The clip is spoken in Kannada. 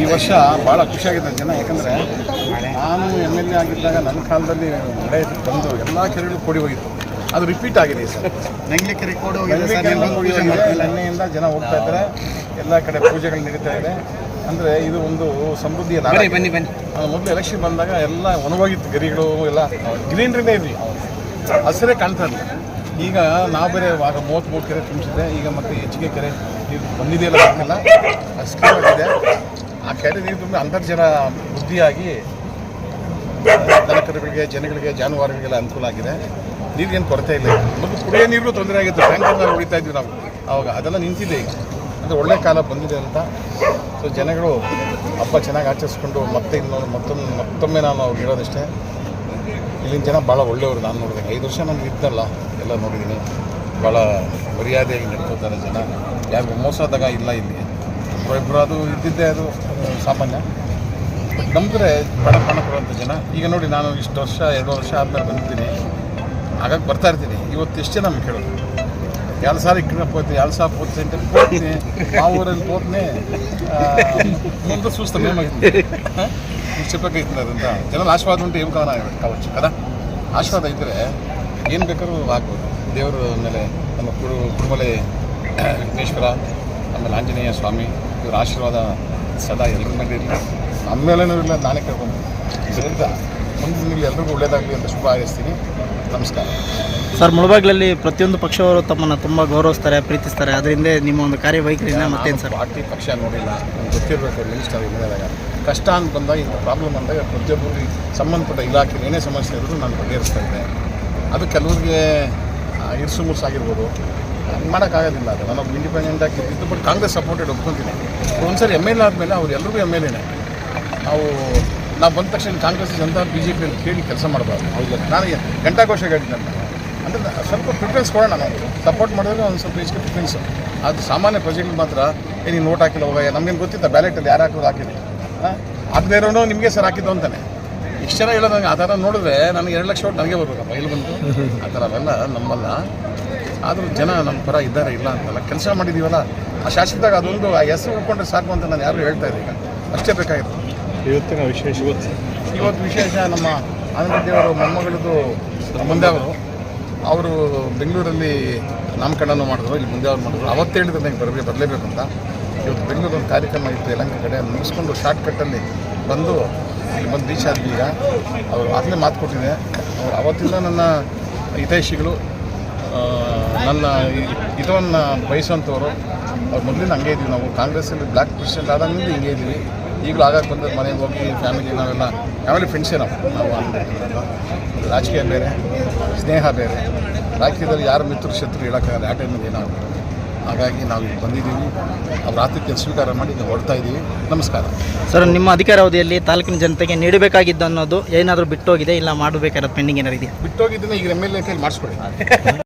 ಈ ವರ್ಷ ಭಾಳ ಖುಷಿಯಾಗಿದೆ ಜನ ಯಾಕಂದರೆ ನಾನು ಎಂ ಎಲ್ ಎ ಆಗಿದ್ದಾಗ ನನ್ನ ಕಾಲದಲ್ಲಿ ಮಳೆ ಬಂದು ಎಲ್ಲ ಕೆರೆಗಳು ಕೂಡಿ ಹೋಗಿತ್ತು. ಅದು ರಿಪೀಟ್ ಆಗಿದೆ ಸರ್. ನಂಗ್ಲಿ ಕೆರೆ ಕೂಡ ನೆನ್ನೆಯಿಂದ ಜನ ಹೋಗ್ತಾ ಇದ್ದಾರೆ. ಎಲ್ಲ ಕಡೆ ಪೂಜೆಗಳು ನಡೀತಾ ಇದೆ. ಅಂದರೆ ಇದು ಒಂದು ಸಮೃದ್ಧಿಯ ನಾಳೆ ಬನ್ನಿ ಬನ್ನಿ ಮೊದಲು ಎಲೆಕ್ಷನ್ ಬಂದಾಗ ಎಲ್ಲ ಒಣಗೋಗಿತ್ತು ಗರಿಗಳು ಎಲ್ಲ ಗ್ರೀನ್ರಿನೇ ಇರಲಿ ಹಸಿರೇ ಕಾಣ್ತಾ ಇರಲಿಲ್ಲ. ಈಗ ನಾವು ಬೇರೆ ಆಗ ಮೂವತ್ತ್ಮೂರು ಕೆರೆ ತುಂಬಿಸಿದೆ ಈಗ ಮತ್ತೆ ಹೆಚ್ಚಿಗೆ ಕೆರೆ ಇದು ಬಂದಿದೆಯಲ್ಲ ಅಷ್ಟೇ ಅಷ್ಟೇ ಆ ಕೆರೆ ನೀರು ತುಂಬ ಅಂತರ್ಜಲ ವೃದ್ಧಿಯಾಗಿ ದನಕರುಗಳಿಗೆ ಜನಗಳಿಗೆ, ಜಾನುವಾರುಗಳಿಗೆಲ್ಲ ಅನುಕೂಲ ಆಗಿದೆ. ನೀರಿಗೇನು ಕೊರತೆ ಇಲ್ಲ. ಮತ್ತು ಕುಡಿಯೋ ನೀರು ತೊಂದರೆ ಆಗಿತ್ತು. ಟ್ಯಾಂಕರ್ನ ಹೊಡಿತಾ ಇದ್ವಿ ನಾವು. ಆವಾಗ ಅದೆಲ್ಲ ನಿಂತಿದೆ ಈಗ. ಅಂದರೆ ಒಳ್ಳೆ ಕಾಲ ಬಂದಿದೆ ಅಂತ. ಸೊ ಜನಗಳು ಹಬ್ಬ ಚೆನ್ನಾಗಿ ಆಚರಿಸ್ಕೊಂಡು ಮತ್ತೆ ಇನ್ನೊಂದು ಮತ್ತೊಮ್ಮೆ ಮತ್ತೊಮ್ಮೆ ನಾನು ಅವ್ರಿಗೆ ಹೇಳೋದಷ್ಟೇ. ಇಲ್ಲಿನ ಜನ ಭಾಳ ಒಳ್ಳೆಯವರು. ನಾನು ನೋಡಿದೆ. ಐದು ವರ್ಷ ನಾನು ಇದ್ದಲ್ಲ. ಎಲ್ಲ ನೋಡಿದ್ದೀನಿ. ಭಾಳ ಮರ್ಯಾದೆಯಾಗಿ ನಡ್ಕೋತಾರೆ ಜನ. ಯಾರಿಗೂ ಮೋಸದಾಗ ಇಲ್ಲ ಇಲ್ಲಿ. ಒಬ್ಬೊಬ್ಬರು ಅದು ಇದ್ದಿದ್ದೇ ಅದು ಸಾಮಾನ್ಯ. ನಂಬಿದ್ರೆ ಬಡ ಪಣ ಕೊಡುವಂಥ ಜನ. ಈಗ ನೋಡಿ ನಾನು ಇಷ್ಟು ವರ್ಷ, ಎರಡು ವರ್ಷ ಆದಮೇಲೆ ಬಂದಿದ್ದೀನಿ. ಹಾಗಾಗಿ ಬರ್ತಾ ಇರ್ತೀನಿ. ಇವತ್ತು ಎಷ್ಟು ಜನ ನಮ್ಗೆ ಕೇಳೋದು ಎರಡು ಸಾರಿ ಇಕ್ಕಡಕ್ಕೆ ಪೋತಿ, ಎರಡು ಸಾವಿರ ಪೋತಿ ಅಂತ ಹೋಗ್ತೀನಿ ಆ ಊರಲ್ಲಿ ಹೋಗ್ತೀನಿ ಮುಂದೆ ಸುಸ್ತು ಮೇಮಾಗಿತ್ತು ಇಷ್ಟಪಕ್ಕೈತಿ ಅದರಿಂದ ಜನರ ಆಶೀರ್ವಾದ ಉಂಟು, ಏನು ಕಾರಣ ಕಾవచ్చు ಕದಾ? ಆಶೀರ್ವಾದ ಇದ್ದರೆ ಏನು ಬೇಕಾದ್ರೂ ಆಗ್ಬೋದು. ದೇವರ ಮೇಲೆ, ನಮ್ಮ ಕುರು ಕುರುಮಲೆ ವಿಘ್ನೇಶ್ವರ ಆಮೇಲೆ ಆಂಜನೇಯ ಸ್ವಾಮಿ ಇವರ ಆಶೀರ್ವಾದ ಸದಾ ಎಲ್ಲರ ಮೇಲೆ ಇರಲಿ. ನಮ್ಮ ಮೇಲೇನೂ ಇಲ್ಲ ನಾನೇ ಕೇಳ್ಕೊಂಡು. ಇದರಿಂದ ಮುಂದಿನ ನೀವು ಎಲ್ರಿಗೂ ಒಳ್ಳೇದಾಗಲಿ ಅಂತ ಶುಭ ಹಾರೈಸ್ತೀನಿ. ನಮಸ್ಕಾರ. ಸರ್ ಮುಳಬಾಗ್ಲಲ್ಲಿ ಪ್ರತಿಯೊಂದು ಪಕ್ಷವರು ತಮ್ಮನ್ನು ತುಂಬ ಗೌರವಿಸ್ತಾರೆ ಪ್ರೀತಿಸ್ತಾರೆ. ಅದರಿಂದ ನಿಮ್ಮ ಒಂದು ಕಾರ್ಯವೈಖರಿನ ಮತ್ತೇನು ಸರ್? ಪಾರ್ಟಿ ಪಕ್ಷ ನೋಡಿಲ್ಲ. ನಮ್ಗೆ ಗೊತ್ತಿರಬೇಕು ಮಿನಿಸ್ಟರ್ ಇಲ್ಲದಾಗ ಕಷ್ಟ ಅಂತ ಬಂದಾಗ ಇಂಥ ಪ್ರಾಬ್ಲಮ್ ಬಂದಾಗ ಪ್ರತಿಯೊಬ್ಬರಿಗೆ ಸಂಬಂಧಪಟ್ಟ ಇಲಾಖೆ ಏನೇ ಸಮಸ್ಯೆ ಇದ್ರೂ ನಾನು ಬಗೆಹರಿಸ್ತಾ ಇದ್ದೆ. ಅದು ಕೆಲವ್ರಿಗೆ ಇರ್ಸು ಮುರ್ಸು ಆಗಿರ್ಬೋದು ಹಂಗೆ ಮಾಡೋಕ್ಕಾಗೋದಿಲ್ಲ ಅದು. ನಾನು ಇಂಡಿಪೆಂಡೆಂಟ್ ಆಗಿ ಇದ್ದು ಬಟ್ ಕಾಂಗ್ರೆಸ್ ಸಪೋರ್ಟೆಡ್ ಒಪ್ಕೊತೀನಿ ಒಂದ್ಸರಿ ಎಂ ಎಲ್ ಆದಮೇಲೆ ಅವ್ರು ಎಲ್ಲರಿಗೂ ಎಂ ಎಲ್ ಎನೇ ನಾವು ನಾವು ಬಂದ ತಕ್ಷಣ ಕಾಂಗ್ರೆಸ್ ಜನತಾ ಬಿ ಜೆ ಪಿಯಲ್ಲಿ ಕೇಳಿ ಕೆಲಸ ಮಾಡಬಾರ್ದು. ಹೌದು. ನಾನು ಗಂಟಾಘೋಷ ಹೇಳಿದ್ದೆ ಅಂದರೆ ಸ್ವಲ್ಪ ಪ್ರಿಫರೆನ್ಸ್ ಕೊಡೋಣ ನಾವು. ಸಪೋರ್ಟ್ ಮಾಡಿದ್ರೆ ಒಂದು ಸ್ವಲ್ಪ ಹೆಚ್ಚಿಗೆ ಪ್ರಿಫರೆನ್ಸ್ ಅದು ಸಾಮಾನ್ಯ ಪ್ರಜೆಗಳು ಮಾತ್ರ ಏನು ನೋಟ್ ಹಾಕಿಲ್ಲ ಹೋಗ ನಮಗೇನು ಗೊತ್ತಿತ್ತ ಬ್ಯಾಲೆಟಲ್ಲಿ ಯಾರು ಹಾಕೋದು ಹಾಕಿದೆ ಆಗದೇ ಇರೋನು ನಿಮಗೆ ಸರ್ ಹಾಕಿದ್ದು ಅಂತಾನೆ. ಇಷ್ಟು ಜನ ಹೇಳೋದು ಆ ಥರ ನೋಡಿದ್ರೆ ನನಗೆ ಎರಡು ಲಕ್ಷ ಓಟ್ ನನಗೆ ಬರಬೇಕಪ್ಪ. ಇಲ್ಲಿ ಬಂದು ಆ ಥರ ಅವೆಲ್ಲ ನಮ್ಮಲ್ಲ. ಆದರೂ ಜನ ನಮ್ಮ ಪರ ಇದ್ದಾರೆ ಇಲ್ಲ ಅಂತಲ್ಲ. ಕೆಲಸ ಮಾಡಿದ್ದೀವಲ್ಲ ಆ ಶಾಸಕದಾಗ ಅದೊಂದು ಆ ಹೆಸರು ಉಳ್ಕೊಂಡ್ರೆ ಸಾಕು ಅಂತ ನಾನು ಯಾರು ಹೇಳ್ತಾ ಇದ್ದೀನಿ ಈಗ ಅಷ್ಟೇ ಬೇಕಾಗಿತ್ತು. ಇವತ್ತಿನ ವಿಶೇಷ ಇವತ್ತು ಇವತ್ತು ವಿಶೇಷ ನಮ್ಮ ಆನಂದದೇವರು ಮೊಮ್ಮಗಳದ್ದು ಮುಂದೆ ಅವರು ಅವರು ಬೆಂಗಳೂರಲ್ಲಿ ನಾಮಕರಣನೂ ಮಾಡಿದ್ರು ಇಲ್ಲಿ ಮುಂದೆ ಅವ್ರು ಮಾಡಿದ್ರು. ಅವತ್ತು ಹೇಳಿದ್ರು ನನಗೆ ಬರಬೇಕು ಬರಲೇಬೇಕು ಅಂತ. ಇವತ್ತು ಬೆಂಗಳೂರು ಒಂದು ಕಾರ್ಯಕ್ರಮ ಇತ್ತು ಯಲಂಕ ಕಡೆ. ಅದನ್ನು ಮುಗಿಸ್ಕೊಂಡು ಶಾರ್ಟ್ಕಟ್ಟಲ್ಲಿ ಬಂದು ಇಲ್ಲಿ ಬಂದು ರೀಚ್ ಆದ್ವಿ ಈಗ. ಅವರು ಆಗಲೇ ಮಾತು ಕೊಟ್ಟಿದೆ ಅವ್ರು ಅವತ್ತಿಂದ ನನ್ನ ಹಿತೈಷಿಗಳು ನನ್ನ ಇದನ್ನು ಬಯಸುವಂಥವ್ರು ಅವ್ರು ಮೊದಲಿಂದ ಹಂಗೆ ಇದ್ದೀವಿ ನಾವು. ಕಾಂಗ್ರೆಸ್ಸಲ್ಲಿ ಬ್ಲ್ಯಾಕ್ ಪ್ರೆಸಿಡೆಂಟ್ ಆದಾಗಿಂದ ಹಿಂಗೆ ಇದ್ದೀವಿ ಈಗಲೂ ಆಗಕ್ಕೆ ಬಂದ ಮನೆಗೆ ಹೋಗಿ ಫ್ಯಾಮಿಲಿ ನಾವೆಲ್ಲ ಫ್ಯಾಮಿಲಿ ಫ್ರೆಂಡ್ಸೇ ನಾವು. ನಾವು. ರಾಜಕೀಯ ಬೇರೆ ಸ್ನೇಹ ಬೇರೆ. ರಾಜಕೀಯದಲ್ಲಿ ಯಾರು ಮಿತ್ರರು ಶತ್ರು ಹೇಳೋಕ್ಕಾಗಲ್ಲ. ಆ ಟೈಮಲ್ಲಿ ನಾವು. ಹಾಗಾಗಿ ನಾವು ಇಲ್ಲಿ ಬಂದಿದ್ದೀವಿ. ಅವ್ರ ಆತಿಥ್ಯ ಸ್ವೀಕಾರ ಮಾಡಿ ನಾವು ಹೊಡ್ತಾ ಇದ್ದೀವಿ ನಮಸ್ಕಾರ. ಸರ್ ನಿಮ್ಮ ಅಧಿಕಾರಾವಧಿಯಲ್ಲಿ ತಾಲೂಕಿನ ಜನತೆಗೆ ನೀಡಬೇಕಾಗಿದ್ದು ಅನ್ನೋದು ಏನಾದರೂ ಬಿಟ್ಟೋಗಿದೆ ಇಲ್ಲ ಮಾಡಬೇಕಾದ ಪೆಂಡಿಂಗ್ ಏನಾರು ಇದೆಯಾ? ಬಿಟ್ಟೋಗಿದ್ದನ್ನ ಈಗ ಎಂ ಎಲ್ ಎ ಕೈಲಿ ಮಾಡಿಸ್ಕೊಡಿ.